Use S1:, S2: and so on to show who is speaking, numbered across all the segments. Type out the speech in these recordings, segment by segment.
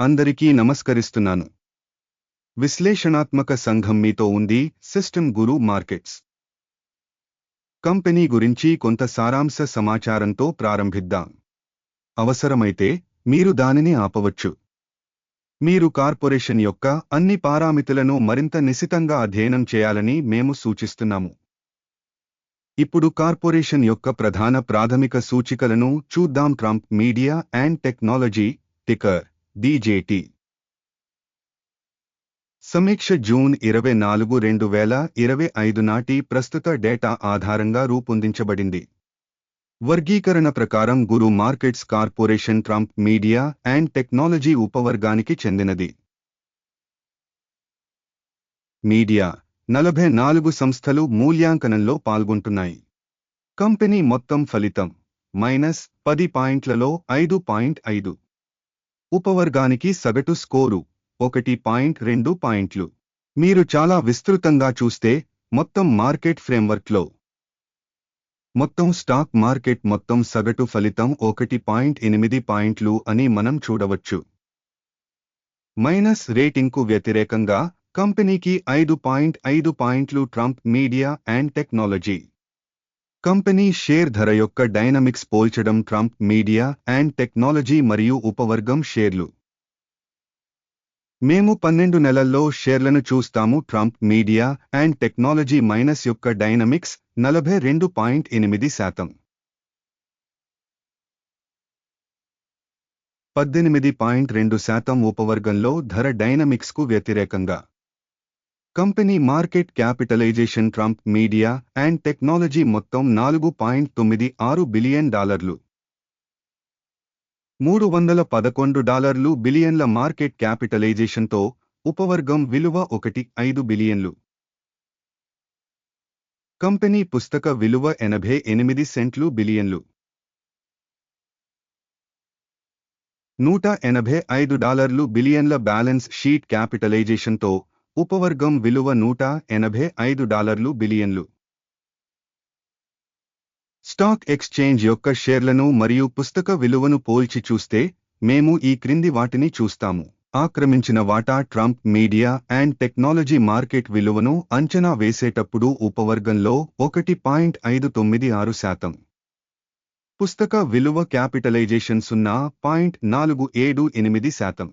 S1: అందరికీ నమస్కరిస్తున్నాను. విశ్లేషణాత్మక సంఘం మీతో ఉంది సిస్టమ్ గురు మార్కెట్స్. కంపెనీ గురించి కొంత సారాంశ సమాచారంతో ప్రారంభిద్దాం. అవసరమైతే మీరు దానిని ఆపవచ్చు. మీరు కార్పొరేషన్ యొక్క అన్ని పారామితులను మరింత నిశితంగా అధ్యయనం చేయాలని మేము సూచిస్తున్నాము. ఇప్పుడు కార్పొరేషన్ యొక్క ప్రధాన ప్రాథమిక సూచికలను చూద్దాం. Trump media and technology ticker DJT సమీక్ష జూన్ ఇరవై నాలుగు రెండు వేల ఇరవై ఐదు నాటి ప్రస్తుత డేటా ఆధారంగా రూపొందించబడింది. వర్గీకరణ ప్రకారం guru markets corporation Trump media and technology ఉపవర్గానికి చెందినది. మీడియా నలభై నాలుగు సంస్థలు మూల్యాంకనంలో పాల్గొంటున్నాయి. కంపెనీ మొత్తం ఫలితం మైనస్ పది పాయింట్లలో ఐదు పాయింట్ ఐదు. ఉపవర్గానికి సగటు స్కోరు ఒకటి పాయింట్ రెండు పాయింట్లు. మీరు చాలా విస్తృతంగా చూస్తే మొత్తం మార్కెట్ ఫ్రేమ్వర్క్లో. మొత్తం స్టాక్ మార్కెట్ మొత్తం సగటు ఫలితం ఒకటి పాయింట్ ఎనిమిది పాయింట్లు అని మనం చూడవచ్చు. మైనస్ రేటింగ్కు వ్యతిరేకంగా కంపెనీకి ఐదు పాయింట్ ఐదు పాయింట్లు Trump media and technology. Company share ధర యొక్క డైనమిక్స్ పోల్చడం ట్రంప్ మీడియా అండ్ టెక్నాలజీ మరియు ఉపవర్గం షేర్లు. మేము పన్నెండు నెలల్లో షేర్లను చూస్తాము Trump media and technology minus యొక్క డైనమిక్స్ నలభై రెండు పాయింట్ ఎనిమిది శాతం. పద్దెనిమిది పాయింట్ రెండు శాతం ఉపవర్గంలో ధర డైనమిక్స్కు వ్యతిరేకంగా. Company market capitalization Trump media and technology మొత్తం నాలుగు పాయింట్ తొమ్మిది ఆరు బిలియన్ డాలర్లు. మూడు వందల పదకొండు డాలర్లు బిలియన్ల మార్కెట్ క్యాపిటలైజేషన్తో ఉపవర్గం విలువ ఒకటి ఐదు బిలియన్లు. కంపెనీ పుస్తక విలువ ఎనభై ఎనిమిది సెంట్లు బిలియన్లు. నూట ఎనభై ఐదు డాలర్లు బిలియన్ల బ్యాలెన్స్ షీట్ క్యాపిటలైజేషన్తో ఉపవర్గం విలువ నూట ఎనభై ఐదు డాలర్లు బిలియన్లు. స్టాక్ ఎక్స్చేంజ్ యొక్క షేర్లను మరియు పుస్తక విలువను పోల్చి చూస్తే మేము ఈ క్రింది వాటిని చూస్తాము. ఆక్రమించిన వాటా Trump media and technology market విలువను అంచనా వేసేటప్పుడు ఉపవర్గంలో ఒకటి పాయింట్ ఐదు తొమ్మిది ఆరు శాతం. పుస్తక విలువ క్యాపిటలైజేషన్ సున్నా పాయింట్ నాలుగు ఏడు ఎనిమిది శాతం.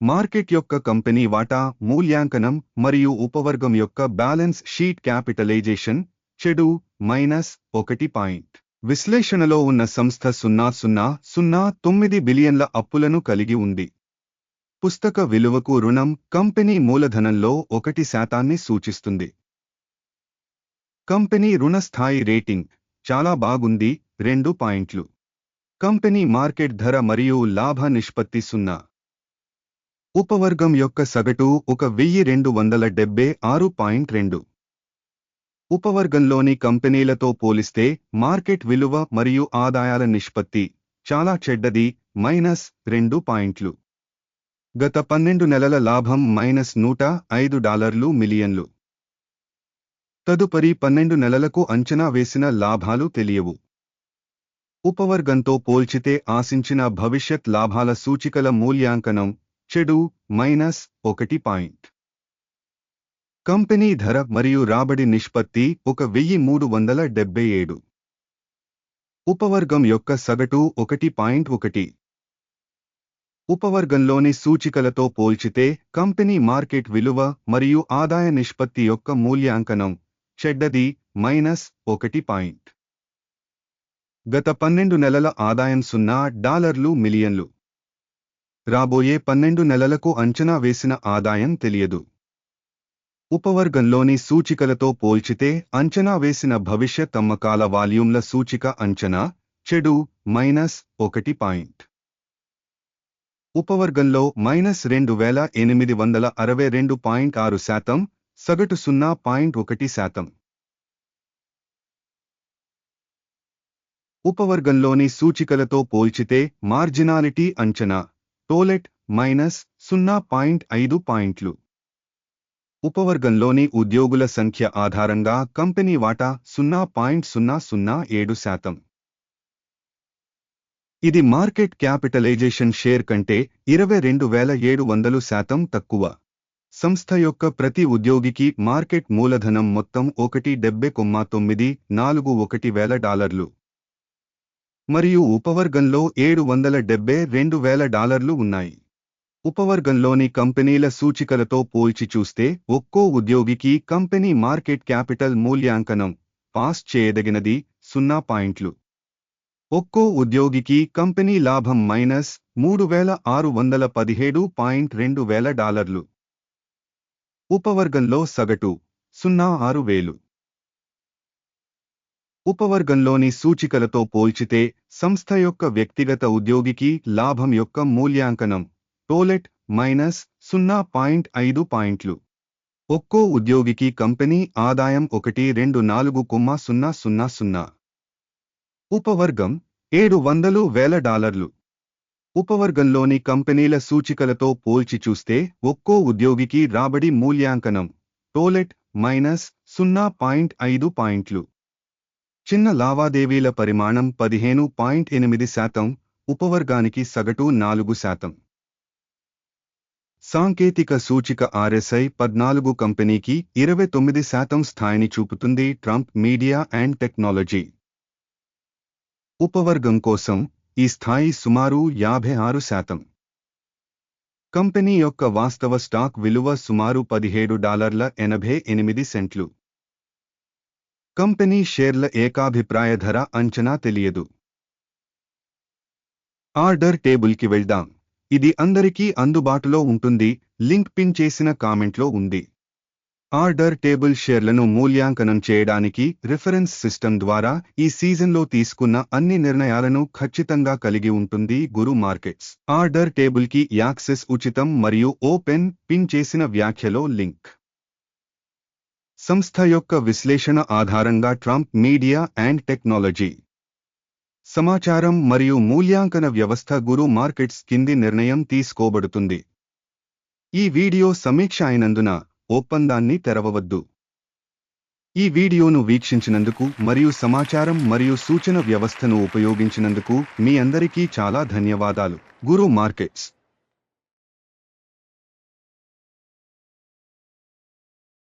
S1: మార్కెట్ యొక్క కంపెనీ వాటా మూల్యాంకనం మరియు ఉపవర్గం యొక్క బ్యాలెన్స్ షీట్ క్యాపిటలైజేషన్ చెడు మైనస్ ఒకటి పాయింట్. విశ్లేషణలో ఉన్న సంస్థ సున్నా సున్నా సున్నా తొమ్మిది బిలియన్ల అప్పులను కలిగి ఉంది. పుస్తక విలువకు రుణం కంపెనీ మూలధనంలో ఒకటి శాతాన్ని సూచిస్తుంది. కంపెనీ రుణ స్థాయి రేటింగ్ చాలా బాగుంది రెండు పాయింట్లు. కంపెనీ మార్కెట్ ధర మరియు లాభ నిష్పత్తి సున్నా. ఉపవర్గం యొక్క సగటు ఒక వెయ్యి రెండు వందల డెబ్బై ఆరు పాయింట్ రెండు. ఉపవర్గంలోని కంపెనీలతో పోలిస్తే మార్కెట్ విలువ మరియు ఆదాయాల నిష్పత్తి చాలా చెడ్డది మైనస్ రెండు పాయింట్లు. గత పన్నెండు నెలల లాభం మైనస్ నూట ఐదు డాలర్లు మిలియన్లు. తదుపరి పన్నెండు నెలలకు అంచనా వేసిన లాభాలు తెలియవు. ఉపవర్గంతో పోల్చితే ఆశించిన భవిష్యత్ లాభాల సూచికల మూల్యాంకనం చెడు మైనస్ ఒకటి పాయింట్. కంపెనీ ధర మరియు రాబడి నిష్పత్తి ఒక వెయ్యి మూడు వందల డెబ్బై ఏడు. ఉపవర్గం యొక్క సగటు ఒకటి పాయింట్ ఒకటి. ఉపవర్గంలోని సూచికలతో పోల్చితే కంపెనీ మార్కెట్ విలువ మరియు ఆదాయ నిష్పత్తి యొక్క మూల్యాంకనం చెడ్డది మైనస్ ఒకటి పాయింట్. గత పన్నెండు నెలల ఆదాయం సున్నా డాలర్లు మిలియన్లు. రాబోయే పన్నెండు నెలలకు అంచనా వేసిన ఆదాయం తెలియదు. ఉపవర్గంలోని సూచికలతో పోల్చితే అంచనా వేసిన భవిష్యత్ అమ్మకాల వాల్యూమ్ల సూచిక అంచనా చెడు మైనస్ ఒకటి పాయింట్. ఉపవర్గంలో మైనస్ రెండు వేల ఎనిమిది వందల అరవై రెండు పాయింట్ ఆరు శాతం సగటు సున్నా పాయింట్ ఒకటి శాతం. ఉపవర్గంలోని సూచికలతో పోల్చితే మార్జినాలిటీ అంచనా టోలెట్ మైనస్ సున్నా పాయింట్ ఐదు పాయింట్లు. ఉపవర్గంలోని ఉద్యోగుల సంఖ్య ఆధారంగా కంపెనీ వాటా సున్నా పాయింట్ సున్నా సున్నా ఏడు శాతం. ఇది మార్కెట్ క్యాపిటలైజేషన్ షేర్ కంటే ఇరవై రెండు వేల ఏడు వందలు శాతం తక్కువ. సంస్థ యొక్క ప్రతి ఉద్యోగికి మార్కెట్ మూలధనం మొత్తం ఒకటి డెబ్బై కొమ్మ తొమ్మిది నాలుగు ఒకటి వేల డాలర్లు. మరియు ఉపవర్గంలో ఏడు వందల డెబ్బై రెండు వేల డాలర్లు ఉన్నాయి. ఉపవర్గంలోని కంపెనీల సూచికలతో పోల్చి చూస్తే ఒక్కో ఉద్యోగికి కంపెనీ మార్కెట్ క్యాపిటల్ మూల్యాంకనం పాస్ చేయదగినది సున్నా పాయింట్లు. ఒక్కో ఉద్యోగికి కంపెనీ లాభం మైనస్ మూడు వేల ఆరు వందల పదిహేడు పాయింట్ రెండు వేల డాలర్లు. ఉపవర్గంలో సగటు సున్నా ఆరు వేలు. ఉపవర్గంలోని సూచికలతో పోల్చితే సంస్థ యొక్క వ్యక్తిగత ఉద్యోగికి లాభం యొక్క మూల్యాంకనం టోలెట్ మైనస్ సున్నా పాయింట్ ఐదు పాయింట్లు. ఒక్కో ఉద్యోగికి కంపెనీ ఆదాయం ఒకటి రెండు నాలుగు కొమ్మ సున్నా సున్నా సున్నా. ఉపవర్గం ఏడు వందలు వేల డాలర్లు. ఉపవర్గంలోని కంపెనీల సూచికలతో పోల్చి చూస్తే ఒక్కో ఉద్యోగికి రాబడి మూల్యాంకనం టోలెట్ మైనస్ సున్నా పాయింట్ ఐదు పాయింట్లు. చిన్న లావాదేవీల పరిమాణం పదిహేను పాయింట్ ఎనిమిది శాతం ఉపవర్గానికి సగటు నాలుగు శాతం. సాంకేతిక సూచిక ఆర్ఎస్ఐ పద్నాలుగు కంపెనీకి ఇరవై తొమ్మిది శాతం స్థాయిని చూపుతుంది ట్రంప్ మీడియా అండ్ టెక్నాలజీ. ఉపవర్గం కోసం ఈ స్థాయి సుమారు యాభై ఆరు శాతం. కంపెనీ యొక్క వాస్తవ స్టాక్ విలువ సుమారు పదిహేడు డాలర్ల ఎనభై ఎనిమిది సెంట్లు. కంపెనీ షేర్ల ఏకాభిప్రాయ ధర అంచనా తెలియదు. ఆర్డర్ టేబుల్కి వెళ్దాం. ఇది అందరికీ అందుబాటులో ఉంటుంది. లింక్ పిన్ చేసిన కామెంట్లో ఉంది. ఆర్డర్ టేబుల్ షేర్లను మూల్యాంకనం చేయడానికి రిఫరెన్స్ సిస్టమ్ ద్వారా ఈ సీజన్లో తీసుకున్న అన్ని నిర్ణయాలను ఖచ్చితంగా కలిగి ఉంటుంది గురు మార్కెట్స్. ఆర్డర్ టేబుల్కి యాక్సెస్ ఉచితం మరియు ఓపెన్ పిన్ చేసిన వ్యాఖ్యలో లింక్. సంస్థ యొక్క విశ్లేషణ ఆధారంగా ట్రంప్ మీడియా అండ్ టెక్నాలజీ. సమాచారం మరియు మూల్యాంకన వ్యవస్థ గురు మార్కెట్స్ కింది నిర్ణయం తీసుకోబడుతుంది. ఈ వీడియో సమీక్ష అయినందున ఒప్పందాన్ని తెరవవద్దు. ఈ వీడియోను వీక్షించినందుకు మరియు సమాచారం మరియు సూచన వ్యవస్థను ఉపయోగించినందుకు మీ అందరికీ చాలా ధన్యవాదాలు. గురు మార్కెట్స్.